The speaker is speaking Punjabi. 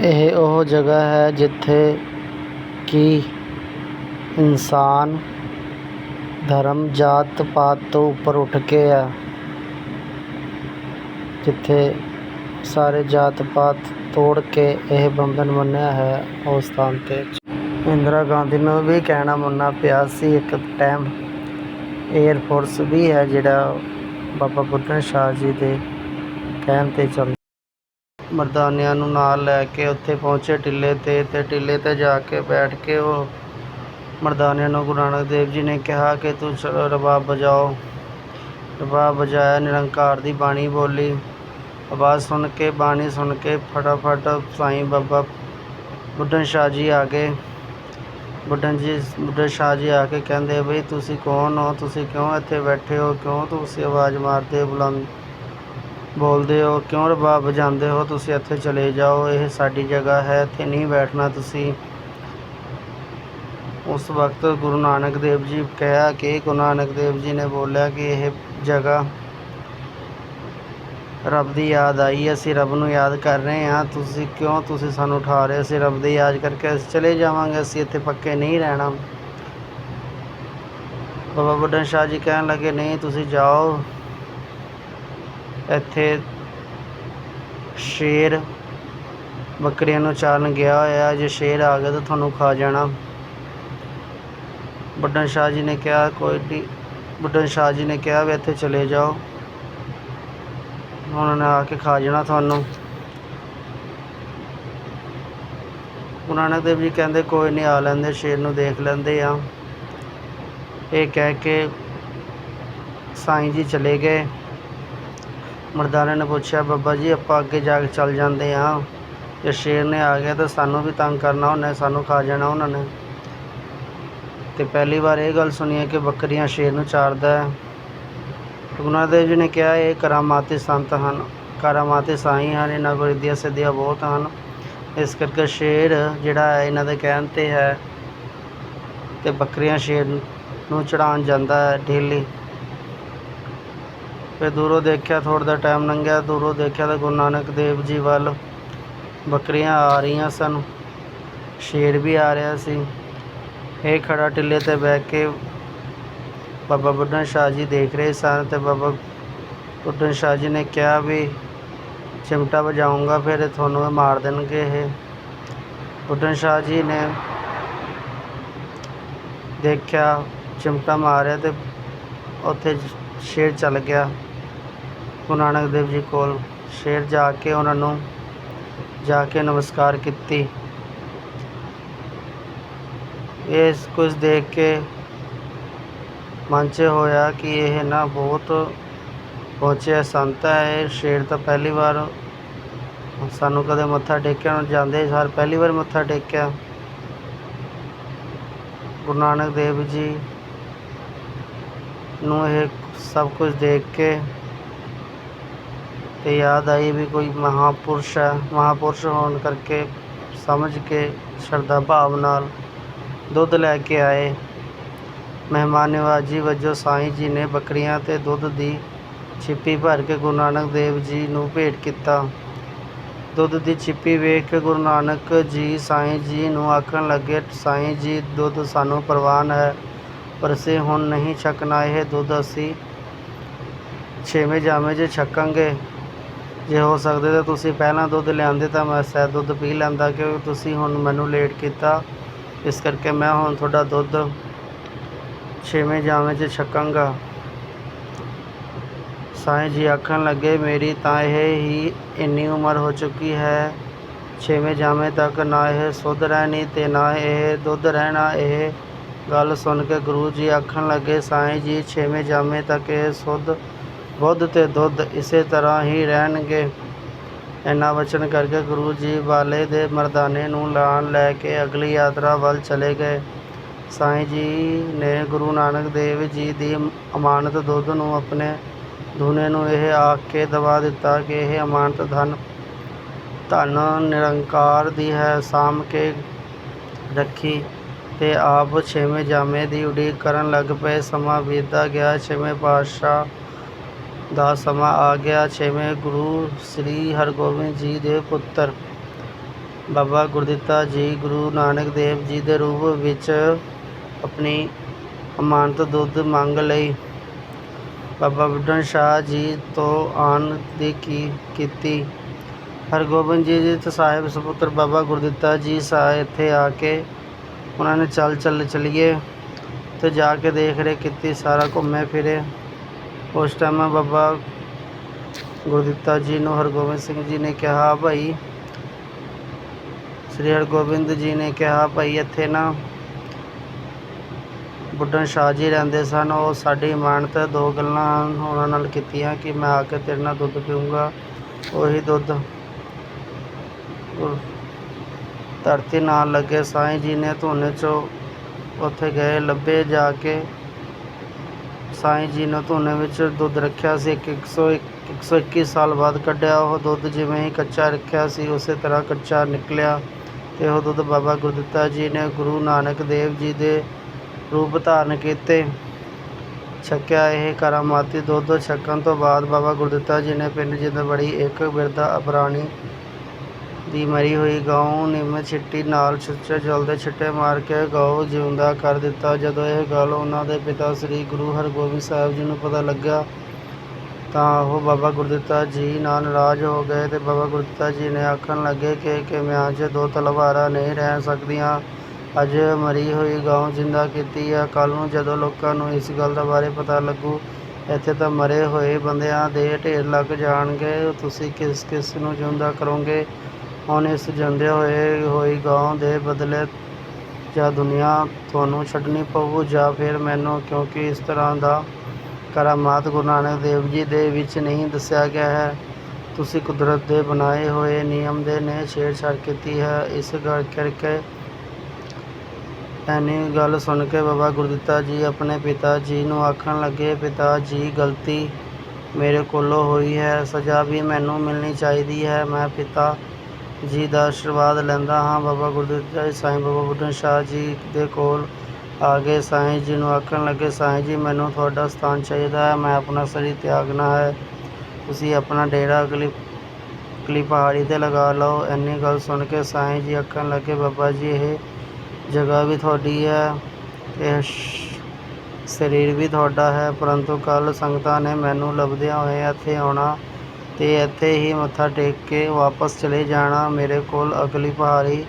ਇਹ ਉਹ ਜਗ੍ਹਾ ਹੈ ਜਿੱਥੇ ਕਿ ਇਨਸਾਨ ਧਰਮ, ਜਾਤ ਪਾਤ ਤੋਂ ਉੱਪਰ ਉੱਠ ਕੇ ਆ। ਜਿੱਥੇ ਸਾਰੇ ਜਾਤ ਪਾਤ ਤੋੜ ਕੇ ਇਹ ਬੰਧਨ ਬੰਨ੍ਹਿਆ ਹੈ, ਉਸ ਸਥਾਨ 'ਤੇ। ਇੰਦਰਾ ਗਾਂਧੀ ਨੂੰ ਵੀ ਕਹਿਣਾ ਮੰਨਣਾ ਪਿਆ ਸੀ, ਇੱਕ ਟਾਈਮ ਏਅਰ ਫੋਰਸ ਵੀ ਹੈ ਜਿਹੜਾ ਬਾਬਾ ਬੁੱਢਨ ਸ਼ਾਹ ਜੀ ਦੇ ਕਹਿਣ 'ਤੇ ਚੱਲ ਮਰਦਾਨਿਆਂ ਨੂੰ ਨਾਲ ਲੈ ਕੇ ਉੱਥੇ ਪਹੁੰਚੇ ਟਿੱਲੇ 'ਤੇ ਅਤੇ ਟਿੱਲੇ 'ਤੇ ਜਾ ਕੇ ਬੈਠ ਕੇ ਉਹ ਮਰਦਾਨਿਆਂ ਨੂੰ ਗੁਰੂ ਨਾਨਕ ਦੇਵ ਜੀ ਨੇ ਕਿਹਾ ਕਿ ਤੂੰ ਰਬਾਬ ਵਜਾਓ ਰਬਾਬ ਵਜਾਇਆ ਨਿਰੰਕਾਰ ਦੀ ਬਾਣੀ ਬੋਲੀ। ਆਵਾਜ਼ ਸੁਣ ਕੇ, ਬਾਣੀ ਸੁਣ ਕੇ ਫਟਾਫਟ ਸਾਈਂ ਬਾਬਾ ਬੁੱਢਨ ਸ਼ਾਹ ਜੀ ਆ ਗਏ। ਬੁੱਢਨ ਜੀ ਬੁੱਢਨ ਸ਼ਾਹ ਜੀ ਆ ਕੇ ਕਹਿੰਦੇ, ਬਈ ਤੁਸੀਂ ਕੌਣ ਹੋ? ਤੁਸੀਂ ਕਿਉਂ ਇੱਥੇ ਬੈਠੇ ਹੋ? ਕਿਉਂ ਤੁਸੀਂ ਆਵਾਜ਼ ਮਾਰਦੇ ਹੋ ਬੁਲੰਦ ਬੋਲਦੇ ਹੋ, ਕਿਉਂ ਰਬਾਬ ਵਜਾਉਂਦੇ ਹੋ? ਤੁਸੀਂ ਇੱਥੇ ਚਲੇ ਜਾਓ, ਇਹ ਸਾਡੀ ਜਗ੍ਹਾ ਹੈ, ਇੱਥੇ ਨਹੀਂ ਬੈਠਣਾ ਤੁਸੀਂ। ਉਸ ਵਕਤ ਗੁਰੂ ਨਾਨਕ ਦੇਵ ਜੀ ਕਿਹਾ ਕਿ ਗੁਰੂ ਨਾਨਕ ਦੇਵ ਜੀ ਨੇ ਬੋਲਿਆ ਕਿ ਇਹ ਜਗ੍ਹਾ ਰੱਬ ਦੀ ਯਾਦ ਆਈ, ਅਸੀਂ ਰੱਬ ਨੂੰ ਯਾਦ ਕਰ ਰਹੇ ਹਾਂ। ਤੁਸੀਂ ਕਿਉਂ ਤੁਸੀਂ ਸਾਨੂੰ ਉਠਾ ਰਹੇ ਅਸੀਂ ਰੱਬ ਦੀ ਯਾਦ ਕਰਕੇ ਅਸੀਂ ਚਲੇ ਜਾਵਾਂਗੇ, ਅਸੀਂ ਇੱਥੇ ਪੱਕੇ ਨਹੀਂ ਰਹਿਣਾ। ਬਾਬਾ ਬੁੱਢਨ ਸ਼ਾਹ ਜੀ ਕਹਿਣ ਲੱਗੇ, ਨਹੀਂ, ਤੁਸੀਂ ਜਾਓ। ਇੱਥੇ ਸ਼ੇਰ ਬੱਕਰੀਆਂ ਨੂੰ ਚਾਰਨ ਗਿਆ ਹੋਇਆ ਜੇ ਸ਼ੇਰ ਆ ਗਿਆ ਤਾਂ ਤੁਹਾਨੂੰ ਖਾ ਜਾਣਾ। ਬੁੱਢਨ ਸ਼ਾਹ ਜੀ ਨੇ ਕਿਹਾ, ਕੋਈ ਨਹੀਂ। ਬੁੱਢਨ ਸ਼ਾਹ ਜੀ ਨੇ ਕਿਹਾ, ਵੀ ਇੱਥੇ ਚਲੇ ਜਾਓ। ਉਹਨਾਂ ਨੇ ਆ ਕੇ ਖਾ ਜਾਣਾ ਤੁਹਾਨੂੰ। ਉਹਨਾਂ ਨੇ ਦੇਵ ਜੀ ਕਹਿੰਦੇ, ਕੋਈ ਨਹੀਂ, ਆ ਲੈਂਦੇ, ਸ਼ੇਰ ਨੂੰ ਦੇਖ ਲੈਂਦੇ ਆ। ਇਹ ਕਹਿ ਕੇ ਸਾਈਂ ਜੀ ਚਲੇ ਗਏ। ਮਰਦਾਨੇ ਨੇ ਪੁੱਛਿਆ, ਬਾਬਾ ਜੀ, ਆਪਾਂ ਅੱਗੇ ਜਾ ਕੇ ਚੱਲ ਜਾਂਦੇ ਆ ਜੇ ਸ਼ੇਰ ਨੇ ਆ ਗਿਆ ਤਾਂ ਸਾਨੂੰ ਵੀ ਤੰਗ ਕਰਨਾ ਉਹਨੇ, ਸਾਨੂੰ ਖਾ ਜਾਣਾ ਉਹਨਾਂ ਨੇ। ਤੇ ਪਹਿਲੀ ਵਾਰ ਇਹ ਗੱਲ ਸੁਣੀ ਹੈ ਕਿ ਬੱਕਰੀਆਂ ਸ਼ੇਰ ਨੂੰ ਚਾਰਦਾ ਹੈ। ਗੁਰੂ ਨਾਨਕ ਦੇਵ ਜੀ ਨੇ ਕਿਹਾ, ਇਹ ਕਰਾਮਾਤੀ ਸੰਤ ਹਨ। ਕਰਾਮਾਤੀ ਸਾਈਂ ਹਨ, ਇਹਨਾਂ ਕੋਲ ਰਿੱਧੀਆਂ ਸਿੱਧੀਆਂ ਬਹੁਤ ਹਨ। ਇਸ ਕਰਕੇ ਸ਼ੇਰ ਜਿਹੜਾ ਹੈ, ਇਹਨਾਂ ਦੇ ਕਹਿਣ 'ਤੇ ਹੈ ਤੇ ਬੱਕਰੀਆਂ ਸ਼ੇਰ ਨੂੰ ਚੜ੍ਹਾਉਣ ਜਾਂਦਾ ਹੈ ਡੇਲੀ। ਫਿਰ ਦੂਰੋਂ ਦੇਖਿਆ ਥੋੜ੍ਹਾ ਜਿਹਾ ਟਾਈਮ ਲੰਘਿਆ, ਦੂਰੋਂ ਦੇਖਿਆ ਤਾਂ ਗੁਰੂ ਨਾਨਕ ਦੇਵ ਜੀ ਵੱਲ ਬੱਕਰੀਆਂ ਆ ਰਹੀਆਂ ਸਨ। ਸ਼ੇਰ ਵੀ ਆ ਰਿਹਾ ਸੀ। ਇਹ ਖੜਾ ਟਿੱਲੇ 'ਤੇ ਬਹਿ ਕੇ ਬਾਬਾ ਬੁੱਢਨ ਸ਼ਾਹ ਜੀ ਦੇਖ ਰਹੇ ਸਨ ਤੇ ਬਾਬਾ ਬੁੱਢਣ ਸ਼ਾਹ ਜੀ ਨੇ ਕਿਹਾ ਵੀ ਚਿਮਟਾ ਵਜਾਊਂਗਾ ਫਿਰ ਤੁਹਾਨੂੰ ਇਹ ਮਾਰ ਦੇਣਗੇ ਇਹ। ਬੁੱਢਣ ਸ਼ਾਹ ਜੀ ਨੇ ਦੇਖਿਆ ਚਿਮਟਾ ਮਾਰਿਆ ਤੇ ਉੱਥੇ ਸ਼ੇਰ ਚੱਲ ਗਿਆ। ਗੁਰੂ ਨਾਨਕ ਦੇਵ ਜੀ ਕੋਲ ਸ਼ੇਰ ਜਾ ਕੇ ਉਹਨਾਂ ਨੂੰ ਜਾ ਕੇ ਨਮਸਕਾਰ ਕੀਤੀ। ਇਹ ਕੁਝ ਦੇਖ ਕੇ ਮਨ 'ਚ ਹੋਇਆ ਕਿ ਇਹ ਨਾ ਬਹੁਤ ਪਹੁੰਚਿਆ ਸੰਤ ਹੈ। ਇਹ ਸ਼ੇਰ ਤਾਂ ਪਹਿਲੀ ਵਾਰ ਸਾਨੂੰ ਕਦੇ ਮੱਥਾ ਟੇਕਿਆ ਨੂੰ ਜਾਂਦੇ ਸਾਰ ਪਹਿਲੀ ਵਾਰ ਮੱਥਾ ਟੇਕਿਆ। ਗੁਰੂ ਨਾਨਕ ਦੇਵ ਜੀ ਨੂੰ ਇਹ ਸਭ ਕੁਝ ਦੇਖ ਕੇ ਤੇ ਯਾਦ ਆਈ ਵੀ ਕੋਈ ਮਹਾਂਪੁਰਸ਼ ਹੈ। ਮਹਾਂਪੁਰਸ਼ ਹੋਣ ਕਰਕੇ ਸਮਝ ਕੇ, ਸ਼ਰਧਾ ਭਾਵ ਨਾਲ ਦੁੱਧ ਲੈ ਕੇ ਆਏ। ਮਹਿਮਾਨ ਨਵਾਜੀ ਵਜੋਂ ਸਾਈਂ ਜੀ ਨੇ ਬੱਕਰੀਆਂ ਤੇ ਦੁੱਧ ਦੀ ਛਿੱਪੀ ਭਰ ਕੇ ਗੁਰੂ ਨਾਨਕ ਦੇਵ ਜੀ ਨੂੰ ਭੇਟ ਕੀਤਾ। ਦੁੱਧ ਦੀ ਛਿੱਪੀ ਵੇਖ ਕੇ ਗੁਰੂ ਨਾਨਕ ਜੀ ਸਾਈਂ ਜੀ ਨੂੰ ਆਖਣ ਲੱਗੇ, ਸਾਈਂ ਜੀ, ਦੁੱਧ ਸਾਨੂੰ ਪ੍ਰਵਾਨ ਹੈ, ਪਰ ਅਸੀਂ ਹੁਣ ਨਹੀਂ ਛਕਣਾ। ਇਹ ਦੁੱਧ ਅਸੀਂ ਛੇਵੇਂ ਜਾਮੇ 'ਚ ਛਕਾਂਗੇ। ਜੇ ਹੋ ਸਕਦੇ ਤਾਂ ਤੁਸੀਂ ਪਹਿਲਾਂ ਦੁੱਧ ਲਿਆਂਦੇ ਤਾਂ ਮੈਂ ਸ਼ਾਇਦ ਦੁੱਧ ਪੀ ਲੈਂਦਾ ਕਿਉਂਕਿ ਤੁਸੀਂ ਹੁਣ ਮੈਨੂੰ ਲੇਟ ਕੀਤਾ। ਇਸ ਕਰਕੇ ਮੈਂ ਹੁਣ ਤੁਹਾਡਾ ਦੁੱਧ ਛੇਵੇਂ ਜਾਮੇ 'ਚ ਛਕਾਂਗਾ। ਸਾਈਂ ਜੀ ਆਖਣ ਲੱਗੇ, ਮੇਰੀ ਤਾਂ ਇਹ ਹੀ ਇੰਨੀ ਉਮਰ ਹੋ ਚੁੱਕੀ ਹੈ, ਛੇਵੇਂ ਜਾਮੇ ਤੱਕ ਨਾ ਇਹ ਸੁੱਧ ਰਹਿਣੀ ਤੇ ਨਾ ਇਹ ਦੁੱਧ ਰਹਿਣਾ। ਇਹ ਗੱਲ ਸੁਣ ਕੇ ਗੁਰੂ ਜੀ ਆਖਣ ਲੱਗੇ, ਸਾਈਂ ਜੀ, ਛੇਵੇਂ ਜਾਮੇ ਤੱਕ ਇਹ ਸੁੱਧ ਬੁੱਧ ਤੇ ਦੁੱਧ ਇਸੇ ਤਰ੍ਹਾਂ ਹੀ ਰਹਿਣਗੇ। ਇੰਨਾ ਵਚਨ ਕਰਕੇ ਗੁਰੂ ਜੀ ਵਾਲੇ ਦੇ ਮਰਦਾਨੇ ਨੂੰ ਲਾਣ ਲੈ ਕੇ ਅਗਲੀ ਯਾਤਰਾ ਵੱਲ ਚਲੇ ਗਏ। ਸਾਈਂ ਜੀ ਨੇ ਗੁਰੂ ਨਾਨਕ ਦੇਵ ਜੀ ਦੀ ਅਮਾਨਤ ਦੁੱਧ ਨੂੰ ਆਪਣੇ ਦੂਨੇ ਨੂੰ ਇਹ ਆਖ ਕੇ ਦਬਾ ਦਿੱਤਾ ਕਿ ਇਹ ਅਮਾਨਤ ਧਨ ਧਨ ਨਿਰੰਕਾਰ ਦੀ ਹੈ, ਸਾਂਭ ਕੇ ਰੱਖੀ ਤੇ ਆਪ ਛੇਵੇਂ ਜਾਮੇ ਦੀ ਉਡੀਕ ਕਰਨ ਲੱਗ ਪਏ। ਸਮਾਂ ਬੀਤਦਾ ਗਿਆ। ਛੇਵੇਂ ਪਾਤਸ਼ਾਹ ਦਾ ਸਮਾਂ ਆ ਗਿਆ। ਛੇਵੇਂ ਗੁਰੂ ਸ੍ਰੀ ਹਰਗੋਬਿੰਦ ਜੀ ਦੇ ਪੁੱਤਰ ਬਾਬਾ ਗੁਰਦਿੱਤਾ ਜੀ, ਗੁਰੂ ਨਾਨਕ ਦੇਵ ਜੀ ਦੇ ਰੂਪ ਵਿੱਚ ਆਪਣੀ ਅਮਾਨਤ ਦੁੱਧ ਮੰਗ ਲਈ। ਬਾਬਾ ਬੁੱਢਣ ਸ਼ਾਹ ਜੀ ਤੋਂ ਆਣ ਦੀ ਕੀ ਕੀਤੀ? ਹਰਗੋਬਿੰਦ ਜੀ ਜੀ ਤੇ ਸਾਹਿਬ ਸੁਪੁੱਤਰ ਬਾਬਾ ਗੁਰਦਿੱਤਾ ਜੀ ਸਾ ਇੱਥੇ ਆ ਕੇ ਉਹਨਾਂ ਨੇ ਚੱਲ ਚੱਲ ਚਲੀਏ ਤੇ ਜਾ ਕੇ ਦੇਖ ਰੇ ਕੀਤੀ, ਸਾਰਾ ਘੁੰਮੇ ਫਿਰੇ। ਉਸ ਟਾਈਮ ਬਾਬਾ ਗੁਰਦਿੱਤਾ ਜੀ ਨੂੰ ਹਰਗੋਬਿੰਦ ਸਿੰਘ ਜੀ ਨੇ ਕਿਹਾ, ਭਾਈ, ਸ੍ਰੀ ਹਰਗੋਬਿੰਦ ਜੀ ਨੇ ਕਿਹਾ, ਭਾਈ, ਇੱਥੇ ਨਾ ਬੁੱਢਣ ਸ਼ਾਹ ਜੀ ਰਹਿੰਦੇ ਸਨ। ਉਹ ਸਾਡੀ ਇਮਾਨਤ ਦੋ ਗੱਲਾਂ ਉਹਨਾਂ ਨਾਲ ਕੀਤੀਆਂ ਕਿ ਮੈਂ ਆ ਕੇ ਤੇਰੇ ਨਾਲ ਦੁੱਧ ਪੀਊਂਗਾ। ਉਹੀ ਦੁੱਧ ਧਰਤੀ ਨਾਲ ਲੱਗੇ ਸਾਈਂ ਜੀ ਨੇ ਧੋਨੇ ਚੋਂ ਉੱਥੇ ਗਏ, ਲੱਭੇ ਜਾ ਕੇ ਸਾਈਂ ਜੀ ਨੇ ਧੋਨੇ ਵਿੱਚ ਦੁੱਧ ਰੱਖਿਆ ਸੀ। ਇੱਕ 101 121 ਸਾਲ ਬਾਅਦ ਕੱਢਿਆ। ਉਹ ਦੁੱਧ ਜਿਵੇਂ ਹੀ ਕੱਚਾ ਰੱਖਿਆ ਸੀ, ਉਸੇ ਤਰ੍ਹਾਂ ਕੱਚਾ ਨਿਕਲਿਆ ਤੇ ਉਹ ਦੁੱਧ ਬਾਬਾ ਗੁਰਦਿੱਤਾ ਜੀ ਨੇ ਗੁਰੂ ਨਾਨਕ ਦੇਵ ਜੀ ਦੇ ਰੂਪ ਧਾਰਨ ਕੀਤੇ। ਛਕਿਆ ਇਹ ਕਰਾਮਾਤੀ ਦੁੱਧ। ਛਕਣ ਤੋਂ ਬਾਅਦ ਬਾਬਾ ਗੁਰਦਿੱਤਾ ਜੀ ਨੇ ਪਿੰਡ ਜਿੰਦਬੜੀ ਇੱਕ ਬਿਰਧਾ ਅਪਰਾਣੀ ਦੀ ਮਰੀ ਹੋਈ ਗਊ ਨਿੰਮ ਛਿੱਟੀ ਨਾਲ ਛੁੱਚੇ ਜਲਦੇ ਛਿੱਟੇ ਮਾਰ ਕੇ ਗਊ ਜਿਉਂਦਾ ਕਰ ਦਿੱਤਾ। ਜਦੋਂ ਇਹ ਗੱਲ ਉਹਨਾਂ ਦੇ ਪਿਤਾ ਸ੍ਰੀ ਗੁਰੂ ਹਰਗੋਬਿੰਦ ਸਾਹਿਬ ਜੀ ਨੂੰ ਪਤਾ ਲੱਗਾ ਤਾਂ ਉਹ ਬਾਬਾ ਗੁਰਦਿੱਤਾ ਜੀ ਨਾਲ ਨਾਰਾਜ਼ ਹੋ ਗਏ ਤੇ ਬਾਬਾ ਗੁਰਦਿੱਤਾ ਜੀ ਨੇ ਆਖਣ ਲੱਗੇ ਕਿ ਕਿਵੇਂ ਅੱਜ ਦੋ ਤਲਵਾਰਾਂ ਨਹੀਂ ਰਹਿ ਸਕਦੀਆਂ। ਅੱਜ ਮਰੀ ਹੋਈ ਗਊ ਜਿੰਦਾ ਕੀਤੀ ਆ। ਕੱਲ ਨੂੰ ਜਦੋਂ ਲੋਕਾਂ ਨੂੰ ਇਸ ਗੱਲ ਦਾ ਬਾਰੇ ਪਤਾ ਲੱਗੂ, ਇੱਥੇ ਤਾਂ ਮਰੇ ਹੋਏ ਬੰਦਿਆਂ ਦੇ ਢੇਰ ਲੱਗ ਜਾਣਗੇ। ਤੁਸੀਂ ਕਿਸ ਕਿਸ ਨੂੰ ਜਿਉਂਦਾ ਕਰੋਗੇ? ਹੁਣ ਇਸ ਜਾਂਦੇ ਹੋਏ ਹੋਈ ਗਾਂ ਦੇ ਬਦਲੇ ਜਾਂ ਦੁਨੀਆ ਤੁਹਾਨੂੰ ਛੱਡਣੀ ਪਊ ਜਾਂ ਫਿਰ ਮੈਨੂੰ, ਕਿਉਂਕਿ ਇਸ ਤਰ੍ਹਾਂ ਦਾ ਕਰਾਮਾਤ ਗੁਰੂ ਨਾਨਕ ਦੇਵ ਜੀ ਦੇ ਵਿੱਚ ਨਹੀਂ ਦੱਸਿਆ ਗਿਆ ਹੈ। ਤੁਸੀਂ ਕੁਦਰਤ ਦੇ ਬਣਾਏ ਹੋਏ ਨਿਯਮ ਦੇ ਨੇ ਛੇੜਛਾੜ ਕੀਤੀ ਹੈ। ਇਸ ਗੱਲ ਕਰਕੇ ਐਨੀ ਗੱਲ ਸੁਣ ਕੇ ਬਾਬਾ ਗੁਰਦਿੱਤਾ ਜੀ ਆਪਣੇ ਪਿਤਾ ਜੀ ਨੂੰ ਆਖਣ ਲੱਗੇ, ਪਿਤਾ ਜੀ, ਗਲਤੀ ਮੇਰੇ ਕੋਲੋਂ ਹੋਈ ਹੈ, ਸਜ਼ਾ ਵੀ ਮੈਨੂੰ ਮਿਲਣੀ ਚਾਹੀਦੀ ਹੈ। ਮੈਂ ਪਿਤਾ ਜੀ ਦਾ ਆਸ਼ੀਰਵਾਦ ਲੈਂਦਾ ਹਾਂ। ਬਾਬਾ ਗੁਰਦਿੱਤਾ ਜੀ ਸਾਈਂ ਬਾਬਾ ਬੁੱਢਨ ਸ਼ਾਹ ਜੀ ਦੇ ਕੋਲ ਆ ਗਏ। ਸਾਈਂ ਜੀ ਨੂੰ ਆਖਣ ਲੱਗੇ, ਸਾਈਂ ਜੀ, ਮੈਨੂੰ ਤੁਹਾਡਾ ਸਥਾਨ ਚਾਹੀਦਾ ਹੈ। ਮੈਂ ਆਪਣਾ ਸਰੀਰ ਤਿਆਗਣਾ ਹੈ। ਤੁਸੀਂ ਆਪਣਾ ਡੇਰਾ ਅਗਲੀ ਅਗਲੀ ਪਹਾੜੀ 'ਤੇ ਲਗਾ ਲਓ। ਇੰਨੀ ਗੱਲ ਸੁਣ ਕੇ ਸਾਈਂ ਜੀ ਆਖਣ ਲੱਗੇ, ਬਾਬਾ ਜੀ, ਇਹ ਜਗ੍ਹਾ ਵੀ ਤੁਹਾਡੀ ਹੈ ਇਹ ਸਰੀਰ ਵੀ ਤੁਹਾਡਾ ਹੈ। ਪਰੰਤੂ ਕੱਲ੍ਹ ਸੰਗਤਾਂ ਨੇ ਮੈਨੂੰ ਲੱਭਦਿਆਂ ਹੋਏ ਇੱਥੇ ਆਉਣਾ ਅਤੇ ਇੱਥੇ ਹੀ ਮੱਥਾ ਟੇਕ ਕੇ ਵਾਪਸ ਚਲੇ ਜਾਣਾ। ਮੇਰੇ ਕੋਲ ਅਗਲੀ ਪਹਾੜੀ